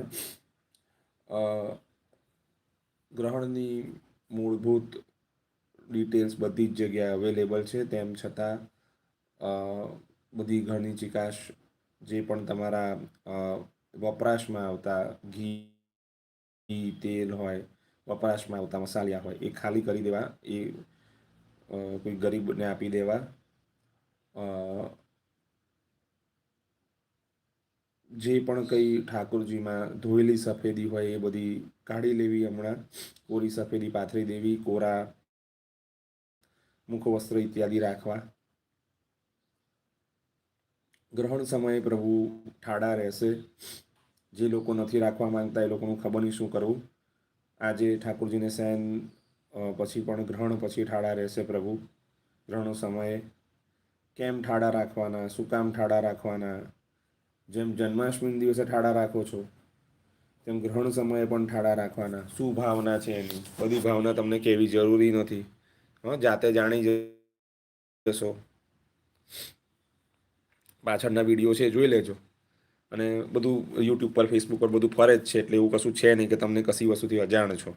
કારણ ગ્રહણની મૂળભૂત ડિટેલ્સ બધી જ જગ્યાએ અવેલેબલ છે. તેમ છતાં બધી ઘરની ચિકાશ જે પણ તમારા વપરાશમાં આવતા ઘી, તેલ હોય, વપરાશમાં આવતા મસાલિયા હોય, એ ખાલી કરી દેવા. એ કોઈ ગરીબને આપી દેવા. જે પણ કંઈ ઠાકોરજીમાં ધોયેલી સફેદી હોય એ બધી કાઢી લેવી હમણાં. કોરી સફેદી, પાથરી દેવી, કોરા, મુખવસ્ત્ર ઇત્યાદિ રાખવા. ગ્રહણ સમયે પ્રભુ ઠાડા રહેશે. જે લોકો નથી રાખવા માંગતા એ લોકોનું ખબર નહીં શું કરવું. આજે ઠાકોરજીને સૈન પછી પણ ગ્રહણ પછી ઠાડા રહેશે પ્રભુ. ગ્રહણ સમયે. કેમ ઠાડા રાખવાના? શું કામ ઠાડા રાખવાના? જેમ જન્માષ્ટમી દિવસે ઠાડા રાખો છો, તેમ ગ્રહણ સમયે પણ ઠાડા રાખવાના. શું ભાવના છે એની? બધી ભાવના તમને કેવી જરૂરી નથી. હં, જાતે જાણી જશો. પાછળના વીડિયો છે, જોઈ લેજો. અને બધું યુટ્યુબ પર, ફેસબુક પર બધું ફરે જ છે, એટલે એવું કશું છે નહીં કે તમને કશી વસ્તુથી અજાણ છો.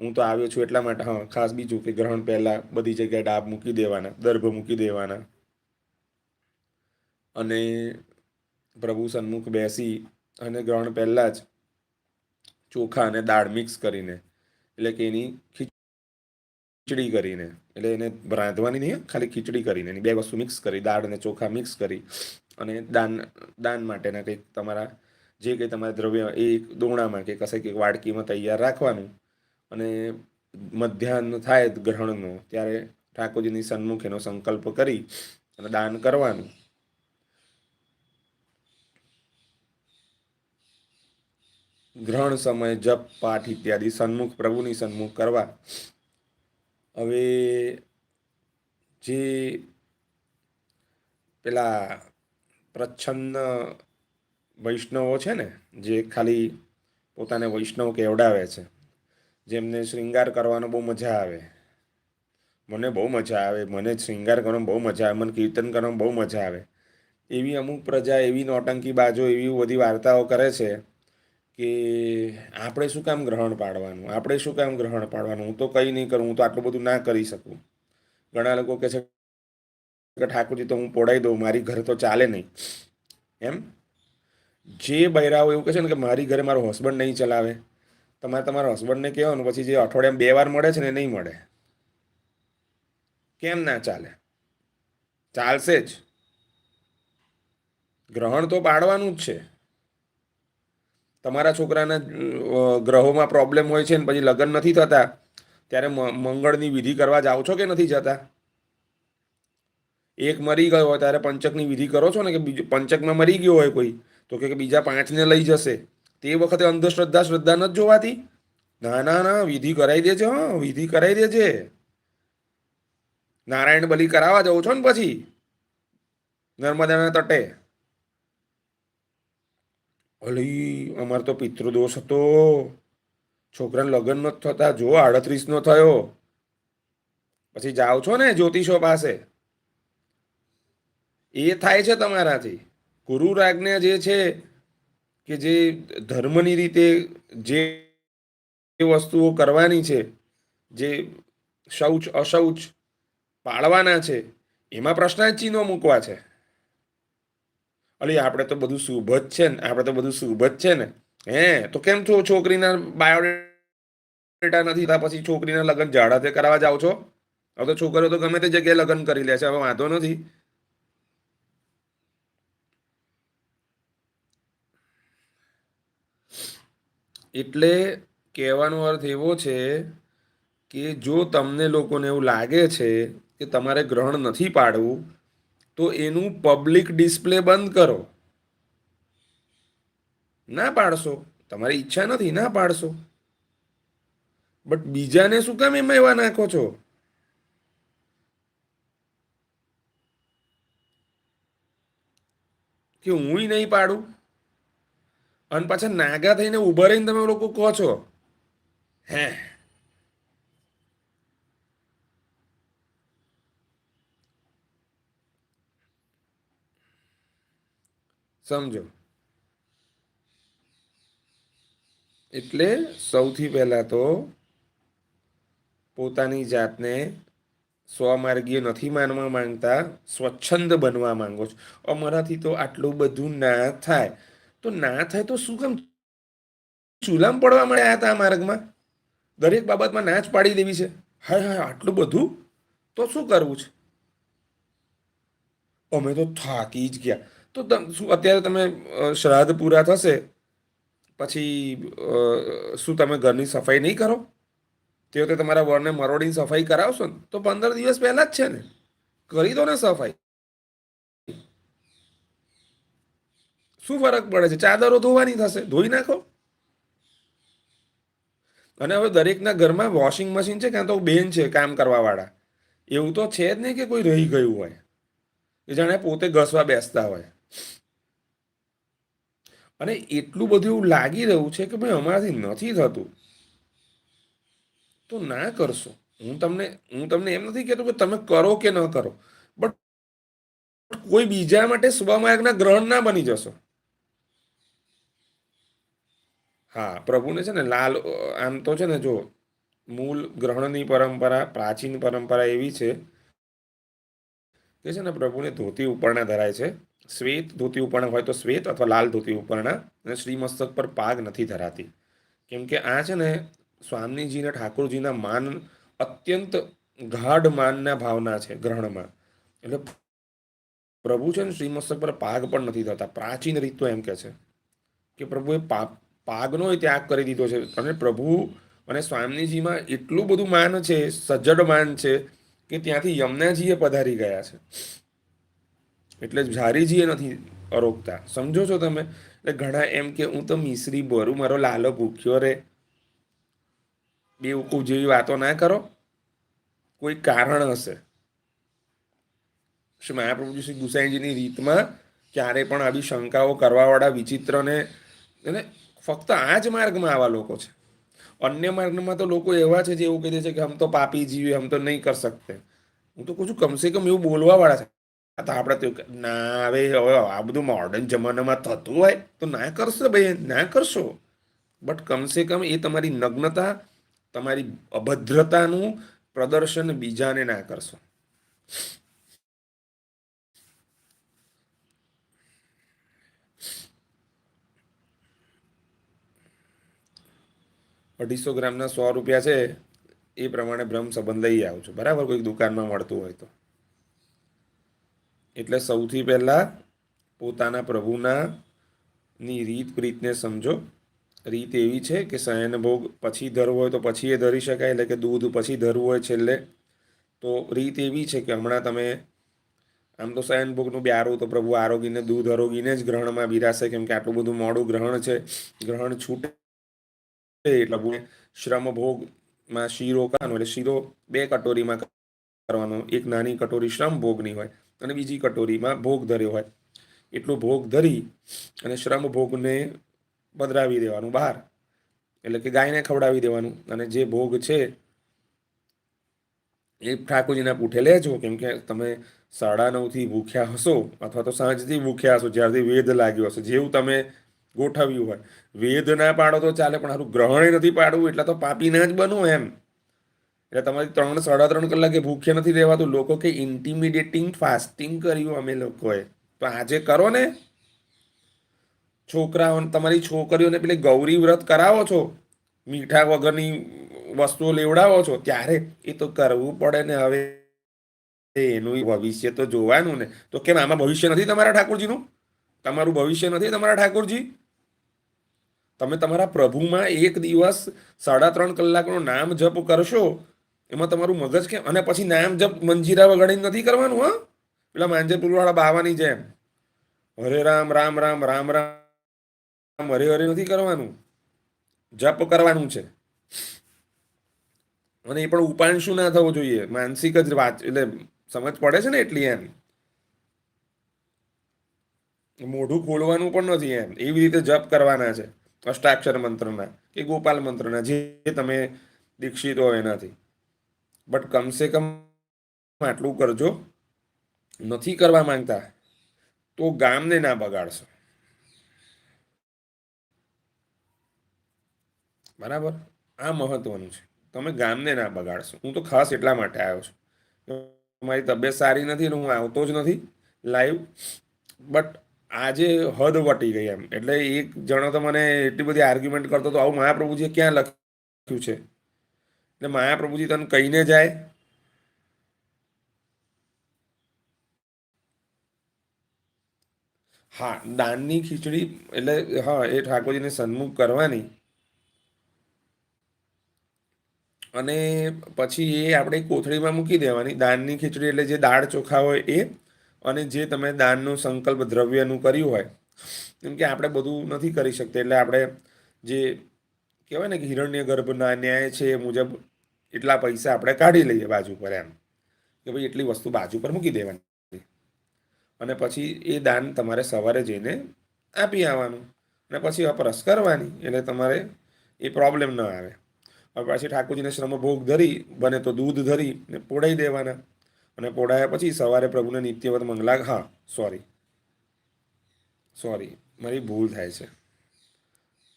હું તો આવ્યો છું એટલા માટે, હા, ખાસ બીજું કે ગ્રહણ પહેલાં બધી જગ્યાએ ડાબ મૂકી દેવાના, દર્ભ મૂકી દેવાના. અને પ્રભુ સન્મુખ બેસી અને ગ્રહણ પહેલાં જ ચોખા અને દાળ મિક્સ કરીને, એટલે કે એની ખીચડી કરીને, એટલે એને રાંધવાની નહીં, ખાલી ખીચડી કરીને, એની બે વસ્તુ મિક્સ કરી, દાળ અને ચોખા મિક્સ કરી અને દાન દાન માટેના કંઈક તમારા જે કંઈ તમારા દ્રવ્ય એ દોણામાં કે કશે કંઈક વાડકીમાં તૈયાર રાખવાનું અને મધ્યાહન થાય ગ્રહણનો, ત્યારે ઠાકોરજીની સન્મુખ એનો સંકલ્પ કરી અને દાન કરવાનું. ગ્રહણ સમય, જપ, પાઠ ઇત્યાદિ, સન્મુખ, પ્રભુની સન્મુખ કરવા. હવે જે પેલા પ્રચ્છન્ન વૈષ્ણવો છે ને, જે ખાલી પોતાને વૈષ્ણવ કેવડાવે છે, જેમને શ્રૃંગાર કરવાનો બહુ મજા આવે. મને બહુ મજા આવે, મને શ્રૃંગાર કરવાનો બહુ મજા આવે, મને કીર્તન કરવાનો બહુ મજા આવે. એવી અમુક પ્રજા, એવી નોટંકી બાજુ, એવી બધી વાર્તાઓ કરે છે કે આપણે શું કામ ગ્રહણ પાડવાનું? આપણે શું કામ ગ્રહણ પાડવાનું? હું તો કંઈ નહીં કરું, હું તો આટલું બધું ના કરી શકું. ઘણા લોકો કહે છે કે ઠાકોરજી તો હું પોડાઈ દઉં, મારી ઘરે તો ચાલે નહીં. એમ? જે બૈરાઓ એવું કહે છે ને કે મારી ઘરે મારો હસબન્ડ નહીં ચલાવે. તમારે તમારા હસબન્ડને કહેવાનું પછી જે અઠવાડિયામાં બે વાર મળે છે ને નહીં મળે. કેમ ના ચાલે? ચાલશે જ. ગ્રહણ તો પાડવાનું જ છે. તમારા છોકરાના ગ્રહોમાં પ્રોબ્લેમ હોય છે ને પછી લગ્ન નથી થતા, ત્યારે મંગળની વિધિ કરવા જાઓ છો કે નથી જતા? એક મરી ગયો હોય ત્યારે પંચકની વિધિ કરો છો ને કે બીજું, પંચકમાં મરી ગયો હોય કોઈ, તો કે બીજા પાંચને લઈ જશે. તે વખતે અંધશ્રદ્ધા, શ્રદ્ધા નથી જોવાતી? ના ના ના, વિધિ કરાવી દેજે, હા, વિધિ કરાવી દેજે. નારાયણ બલી કરાવવા જવું છો ને પછી? નર્મદાના તટે. અલી, અમાર તો પિતૃદોષ હતો. છોકરાને લગ્ન નથી થતા. જો આડત્રીસનો થયો. પછી જાઓ છો ને જ્યોતિષો પાસે? એ થાય છે તમારાથી. ગુરુ રાજ્ઞા જે છે, કે જે ધર્મની રીતે જે વસ્તુઓ કરવાની છે, જે શૌચ, અશૌચ પાળવાના છે, એમાં પ્રશ્નાચિહ્નો મૂકવા છે. અલી આપણે તો બધું શુભ જ છે ને, આપણે તો બધું શુભ જ છે ને. હે, તો કેમ છો છોકરીના બાયોડેટા નથી પછી છોકરીના લગ્ન જાડા કરાવવા જાઓ છો? હવે તો છોકરીઓ તો ગમે તે જગ્યાએ લગ્ન કરી લે છે, હવે વાંધો નથી. એટલે કહેવાનો અર્થ એવો છે કે જો તમને લોકોને એવું લાગે છે કે તમારે ગ્રહણ નથી પાડવું તો એનું પબ્લિક ડિસ્પ્લે બંધ કરો. ના પાડશો. તમારી ઈચ્છા નથી, ના પાડશો. બટ બીજાને શું કામ એમાં એવા નાખો છો? કે હું નહીં પાડું? અને પાછા નાગા થઈને ઊભા રહીને તમે લોકો કહો છો? હે સમજો. એટલે સૌથી પહેલાં તો પોતાની જાતને સ્વમાર્ગીય નથી માનવા માંગતા, સ્વચ્છંદ બનવા માંગો છો. અમારાથી તો આટલું બધું ના થાય. તો ના થાય તો શું કામ? ચૂલામ પડવા મળ્યા હતા આ માર્ગમાં? દરેક બાબતમાં નાચ પાડી દેવી છે. હા હા આટલું બધું? તો શું કરવું છે? અમે તો થાકી જ ગયા. તો શું અત્યારે તમે શ્રાદ્ધ પૂરા થશે, પછી શું તમે ઘરની સફાઈ નહીં કરો? તે વખતે તમારા વરને મરોડીની સફાઈ કરાવશો ને? તો પંદર દિવસ પહેલા જ છે ને. કરી દો ને સફાઈ. શું ફરક પડે છે? ચાદરો ધોવાની થશે? ધોઈ નાખો. અને હવે દરેકના ઘરમાં વોશિંગ મશીન છે ક્યાં તો બેન છે કામ કરવાવાળા? એવું તો છે જ નહીં કે કોઈ રહી ગયું હોય. એ જાણે પોતે ઘસવા બેસતા હોય. અને એટલું બધું એવું લાગી રહ્યું છે કે ભાઈ અમારાથી નથી થતું. તો ના કરશો. હું તમને હું તમને એમ નથી કહેતો કે તમે કરો કે ન કરો. બટ કોઈ બીજા માટે સ્વમાર્ગના ગ્રહણ ના બની જશો. હા, પ્રભુને છે ને લાલ, આમ તો છે ને જો મૂળ ગ્રહણની પરંપરા, પ્રાચીન પરંપરા એવી છે કે છે ને પ્રભુને ધોતી ઉપરના ધરાય છે. શ્વેત ધોતી ઉપરણા હોય તો શ્વેત અથવા લાલ ધોતી ઉપરણા અને શ્રીમસ્તક પર પાગ નથી ધરાતી. કેમ કે આ છે ને સ્વામીજીને ઠાકોરજીના માન અત્યંત ગાઢ માનના ભાવના છે ગ્રહણમાં. એટલે પ્રભુ છે ને શ્રીમસ્તક પર પાગ પણ નથી થતા પ્રાચીન રીત એમ કે છે કે પ્રભુએ પાગનો ત્યાગ કરી દીધો છે. અને પ્રભુ અને સ્વામીજીમાં એટલું બધું માન છે, સજ્જડ માન છે કે ત્યાંથી યમુનાજીએ પધારી ગયા છે. એટલે ઝારીજીએ નથી અરોગતા. સમજો છો તમે? એટલે ઘણા એમ કે હું તો મિશ્રી ભરું મારો લાલો ભૂખ્યો રે. બેવકૂફ જેવી વાતો ના કરો. કોઈ કારણ હશે. શ્રી મહાપ્રભુજી શ્રી ગુસાઈજીની રીતમાં ક્યારે પણ આવી શંકાઓ કરવાવાળા વિચિત્રને અને ફક્ત આ જ માર્ગમાં આવા લોકો છે. અન્ય માર્ગમાં તો લોકો એવા છે જે એવું કહે છે કે, હમ તો પાપી જીવે હમ તો નહીં કરી શકતે. હું તો કહું છું, કમસે કમ એવું બોલવાવાળા છે. તો આપણે તો ના, હવે હવે આ બધું મોડર્ન જમાનામાં થતું હોય, તો ના કરશો ભાઈ, ના કરશો. બટ કમસે કમ એ તમારી નગ્નતા, તમારી અભદ્રતાનું પ્રદર્શન બીજાને ના કરશો. અઢીસો ગ્રામના સો રૂપિયા છે, એ પ્રમાણે ભ્રમ સંબંધ લઈ આવું છું. બરાબર? કોઈક દુકાનમાં મળતું હોય તો. એટલે સૌથી પહેલાં પોતાના પ્રભુના ની રીત પ્રીતને સમજો. રીત એવી છે કે શયન ભોગ પછી ધરવો હોય તો પછી એ ધરી શકાય, એટલે કે દૂધ પછી ધરવું હોય છેલ્લે. તો રીત એવી છે કે હમણાં તમે, આમ તો શયનભોગનું બ્યારું તો પ્રભુ આરોગીને દૂધ આરોગીને જ ગ્રહણમાં બિરાશે કેમ કે આટલું બધું મોડું ગ્રહણ છે. ગ્રહણ છૂટે એટલે શ્રમ ભોગમાં શીરો કરવાનો એટલે શીરો બે કટોરીમાં કરવાનો, એક નાની કટોરી શ્રમ ભોગની હોય. અને બીજી કટોરીમાં ભોગ ધર્યો હોય. એટલું ભોગ ધરી અને શ્રમ ભોગને પધરાવી દેવાનું બહાર. એટલે કે ગાયને ખવડાવી દેવાનું. અને જે ભોગ છે, એ ઠાકોરજીના પૂઠે લેજો. કેમ કે તમે સાડા નવથી ભૂખ્યા હશો, અથવા તો સાંજથી ભૂખ્યા હશો, જ્યારથી વેદ લાગ્યો હશે. જેવું તમે ગોઠવ્યું હોય. વેદ ના પાડો તો ચાલે, પણ સારું ગ્રહણે નથી પાડવું, એટલે તો પાપી ના જ બનો એમ. એટલે તમારી ત્રણ, સાડા ત્રણ કલાકે ભૂખ્યા નથી રહેવાતું, લોકો કે ઇન્ટિમિડિએટિંગ ફાસ્ટિંગ કર્યું અમે લોકોએ. તો આજે કરો ને. છોકરાઓ, તમારી છોકરીઓને પેલી ગૌરી વ્રત કરાવો છો, મીઠા વગરની વસ્તુઓ લેવડાવો છો, ત્યારે એ તો કરવું પડે ને હવે. એનું ભવિષ્ય તો જોવાનું ને. તો કેમ આમાં ભવિષ્ય નથી તમારા ઠાકોરજીનું? તમારું ભવિષ્ય નથી તમારા ઠાકોરજી? તમે તમારા પ્રભુમાં એક દિવસ સાડા ત્રણ કલાકનો નામ જપ કરશો એમાં તમારું મગજ કેમ? અને પછી નામ જપ મંજીરા વગાડીને નથી કરવાનું, હા? પેલા માંજરપુરવાળા બાવાની જેમ. હરે રામ રામ રામ રામ રામ, હરે હરે નથી કરવાનું. જપ કરવાનું છે. અને એ પણ ઉપાંશુ ના થવો જોઈએ? માનસિક જ વાત, એટલે સમજ પડે છે ને એટલી એમ. મોઢું ખોલવાનું પણ નથી એમ. એવી રીતે જપ કરવાના છે. અષ્ટાક્ષર મંત્રના કે ગોપાલ મંત્રના, જે તમે દીક્ષિત હોય એનાથી. બટ કમસે કમ આટલું કરજો. નથી કરવા માંગતા, તો ગામને ના બગાડશો. બરાબર? આ મહત્વનું છે. તમે ગામને ના બગાડશો. હું તો ખાસ એટલા માટે આવ્યો છું. મારી તબિયત સારી નથી હું આવતો જ નથી લાઈવ બટ આજે હદ વટી ગઈ એમ. એટલે એક જણો તો મને એટલી બધી આર્ગ્યુમેન્ટ કરતો તો આવું મહાપ્રભુજીએ ક્યાં લખ્યું છે? એટલે મહાપ્રભુજી તને કહીને જાય. હા, દાનની ખીચડી એટલે, હા, એ ઠાકોરજીને સન્મુખ કરવાની. અને પછી એ આપણે કોથળીમાં મૂકી દેવાની. દાનની ખીચડી એટલે જે દાળ ચોખા હોય એ, અને જે તમે દાનનું સંકલ્પ દ્રવ્યનું કર્યું હોય. કેમ કે આપણે બધું નથી કરી શકતા. એટલે આપણે જે કહેવાય ને કે હિરણ્ય ગર્ભના ન્યાય છે એ મુજબ એટલા પૈસા આપણે કાઢી લઈએ બાજુ પર એમ. કે ભાઈ એટલી વસ્તુ બાજુ પર મૂકી દેવાની. અને પછી એ દાન તમારે સવારે જઈને આપી આવવાનું. અને પછી અપરસ કરવાની એટલે તમારે એ પ્રોબ્લેમ ન આવે. હવે પાછી ઠાકોરજીને શ્રમ ભોગ ધરી, બને તો દૂધ ધરી ને પોડાઈ દેવાના. અને પોડાયા પછી સવારે પ્રભુને નિત્યવત મંગલા, હા સોરી સોરી મારી ભૂલ થાય છે.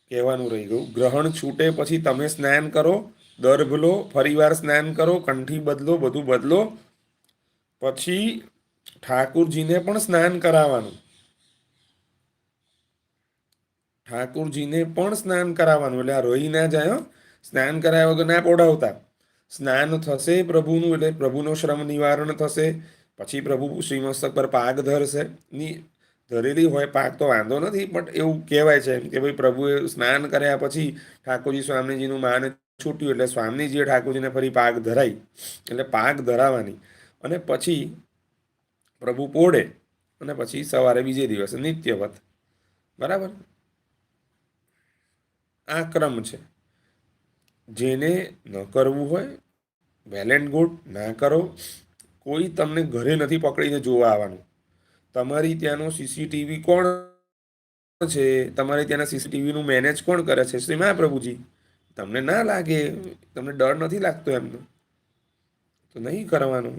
કહેવાનું રહી ગયું. ગ્રહણ છૂટે પછી તમે સ્નાન કરો દર્ભ લો ફરીવાર સ્નાન કરો, કંઠી બદલો, બધું બદલો. પછી ઠાકુરજીને પણ સ્નાન કરાવવાનું. ઠાકુરજીને પણ સ્નાન કરાવવાનું. એટલે આ રોહી ના જાય સ્નાન કરાવ્યા વગર ના પોઢાવતા. સ્નાન થશે પ્રભુનું, એટલે પ્રભુનો શ્રમ નિવારણ થશે. પછી પ્રભુ શ્રીમસ્તક પર પાગ ધરશે. ધરેલી હોય પાક તો વાંધો નથી બટ એવું કહેવાય છે કે ભાઈ પ્રભુએ સ્નાન કર્યા પછી ઠાકોરજી સ્વામીજીનું માન છૂટ્યું એટલે સ્વામીજીએ ઠાકોરજીને ફરી પાક ધરાઈ, એટલે પાક ધરાવવાની અને પછી પ્રભુ પોડે અને પછી સવારે બીજે દિવસે નિત્યવત. બરાબર? આ ક્રમ છે. જેને ન કરવું હોય વેલ એન્ડ ગુડ ના કરો. કોઈ તમને ઘરે નથી પકડીને જોવા આવવાનું. તમારી ત્યાંનો સીસીટીવી કોણ છે? તમારે ત્યાંના સીસીટીવીનું મેનેજ કોણ કરે છે? શ્રી મહાપ્રભુજી, તમને ના લાગે? તમને ડર નથી લાગતો એમનો? તો નહીં કરવાનું.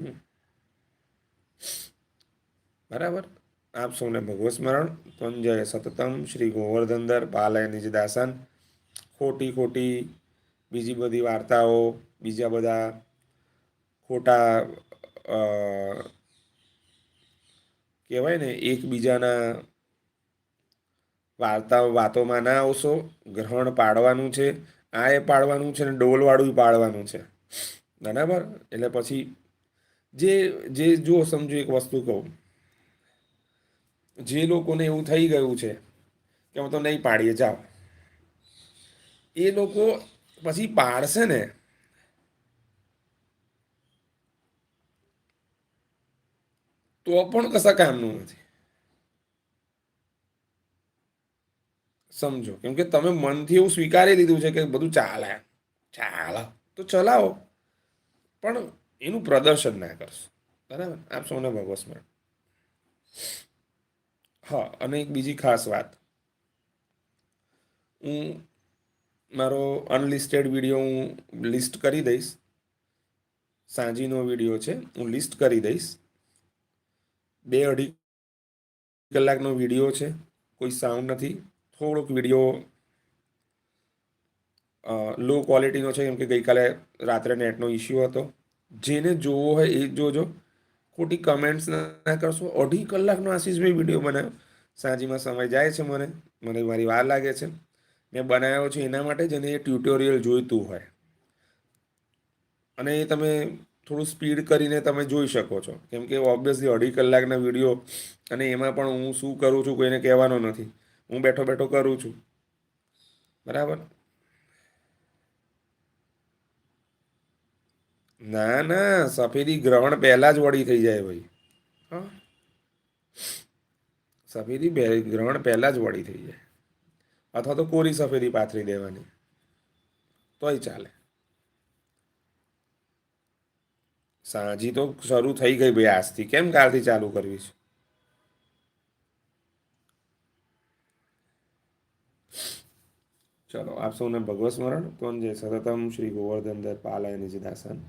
બરાબર? આપ સૌને ભગવત સ્મરણ. તંજય સતતમ. શ્રી ગોવર્ધનદર પાલય નિજ દાસન ખોટી ખોટી બીજી બધી વાર્તાઓ, બીજા બધા ખોટા કહેવાય ને, એકબીજાના વાર્તાઓ વાતોમાં ના આવશો. ગ્રહણ પાડવાનું છે. આ એ પાડવાનું છે ને, ડોલવાળું પાડવાનું છે. બરાબર? એટલે પછી જે જે જો સમજો એક વસ્તુ કહું. જે લોકોને એવું થઈ ગયું છે કે હું તો નહીં પાડીએ, જાઓ. એ લોકો પછી પાડશે ને તો પણ કશા કામનું નથી. સમજો, કેમ કે તમે મનથી એવું સ્વીકારી લીધું છે કે બધું ચાલે. ચાલે, તો ચલાવો. પણ એનું પ્રદર્શન ના કરશો. બરાબર? આપ સૌને ભગવત સ્મરણ. હા, અને એક બીજી ખાસ વાત. હું મારો અનલિસ્ટેડ વીડિયો હું લિસ્ટ કરી દઈશ. સાંજીનો વીડિયો છે, હું લિસ્ટ કરી દઈશ. બે અઢી કલાકનો વીડિયો છે, કોઈ સાઉન્ડ નથી. થોડોક વીડિયો લો ક્વોલિટીનો છે, કેમ કે ગઈકાલે રાત્રે નેટનો ઇસ્યુ હતો. જેને જોવો હોય એ જોજો. ખોટી કમેન્ટ્સ ના કરશો. અઢી કલાકનો આશીષભાઈ વીડિયો બનાવ્યો સાંજીમાં સમય જાય છે મને. મને મારી વાર લાગે છે. મેં બનાવ્યો છે એના માટે જેને એ ટ્યુટોરિયલ જોઈતું હોય. અને એ તમે થોડું સ્પીડ કરીને તમે જોઈ શકો છો. કેમ કે ઓબ્વિયસલી અઢી કલાકના વીડિયો અને એમાં પણ હું શું કરું છું કોઈને કહેવાનો નથી. હું બેઠો બેઠો કરું છું. બરાબર? ના ના, સફેદી ગ્રહણ પહેલા જ વળી થઈ જાય ભાઈ. હા. સફેદી ગ્રહણ પહેલા જ વળી થઈ જાય. અથવા તો કોરી સફેદી પાથરી દેવાની. તોય ચાલે. સાંજી તો શરૂ થઈ ગઈ ભાઈ આજથી. કેમ કાલથી ચાલુ કરવી છે? ચલો, આપ સૌને ભગવત સ્મરણ. ત્વંજે સતતમ શ્રી ગોવર્ધન દર પાલય નિજદાસન